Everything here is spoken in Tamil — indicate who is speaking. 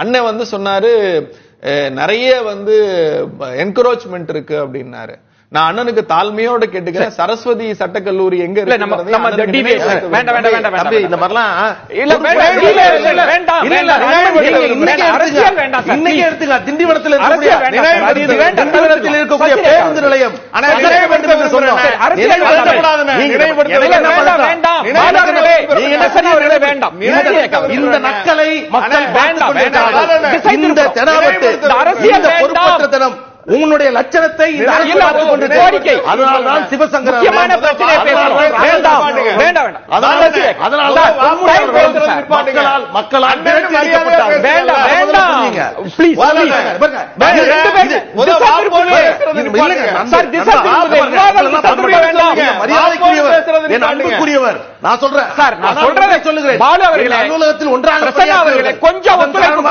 Speaker 1: அண்ணன் வந்து சொன்னாரு நிறைய வந்து என்கரோச்மெண்ட் இருக்கு அப்படின்னாரு. நான் அண்ணனுக்கு தாழ்மையோட கேட்டுக்கிறேன். சரஸ்வதி சட்டக்கல்லூரி எங்க
Speaker 2: நம்ம நம்ம வேண்டாம் வேண்டாம். வேண்டாம்
Speaker 3: இந்த மாதிரிலாம்
Speaker 2: இல்ல வேண்டாம் இல்ல.
Speaker 3: இன்னைக்கு
Speaker 2: அரசியல் வேண்டாம்
Speaker 3: இன்னைக்கு திண்டிவனத்தில் இருக்கக்கூடிய. திண்டிவனத்தில் பேருந்து நிலையம்.
Speaker 1: ஆனா நினைவுபடுத்த
Speaker 3: வேண்டும் சொன்னோம்.
Speaker 2: வேண்டாம்,
Speaker 3: பதட்டம்?
Speaker 2: வேண்டாம்.
Speaker 3: நினைவுபடுத்த
Speaker 2: மாணவர்களே,
Speaker 3: நீங்க என்ன
Speaker 2: அரசியல்
Speaker 3: செய்ய
Speaker 2: அவர்களே வேண்டாம்.
Speaker 3: இந்த- நக்கலை மக்கள் இந்த. தெனாவட்டு
Speaker 2: அரசியல்.
Speaker 3: பொறுப்பற்றத்தனம் உன்னுடைய லட்சணத்தை.
Speaker 2: கோரிக்கை.
Speaker 3: அதனால்தான் சிவசங்கர்
Speaker 2: முக்கியமான.
Speaker 3: அதனால்தான்
Speaker 2: வேண்டாம் வேண்டாம்.
Speaker 3: அதனாலதான். மக்களால்.
Speaker 2: வேண்டாம், வேண்டாம்.
Speaker 3: இது-
Speaker 2: ரெண்டு பேரும்
Speaker 3: மரியாதைக்குரியவர். என். அன்புக்குரியவர். நான் சொல்றேன்.
Speaker 2: சார், நான் சொல்றதை
Speaker 3: சொல்லுகிறேன்.
Speaker 2: பாலு அவர்களே,
Speaker 3: அலுவலகத்தில் ஒன்றாக
Speaker 2: அவர்களே. கொஞ்சம்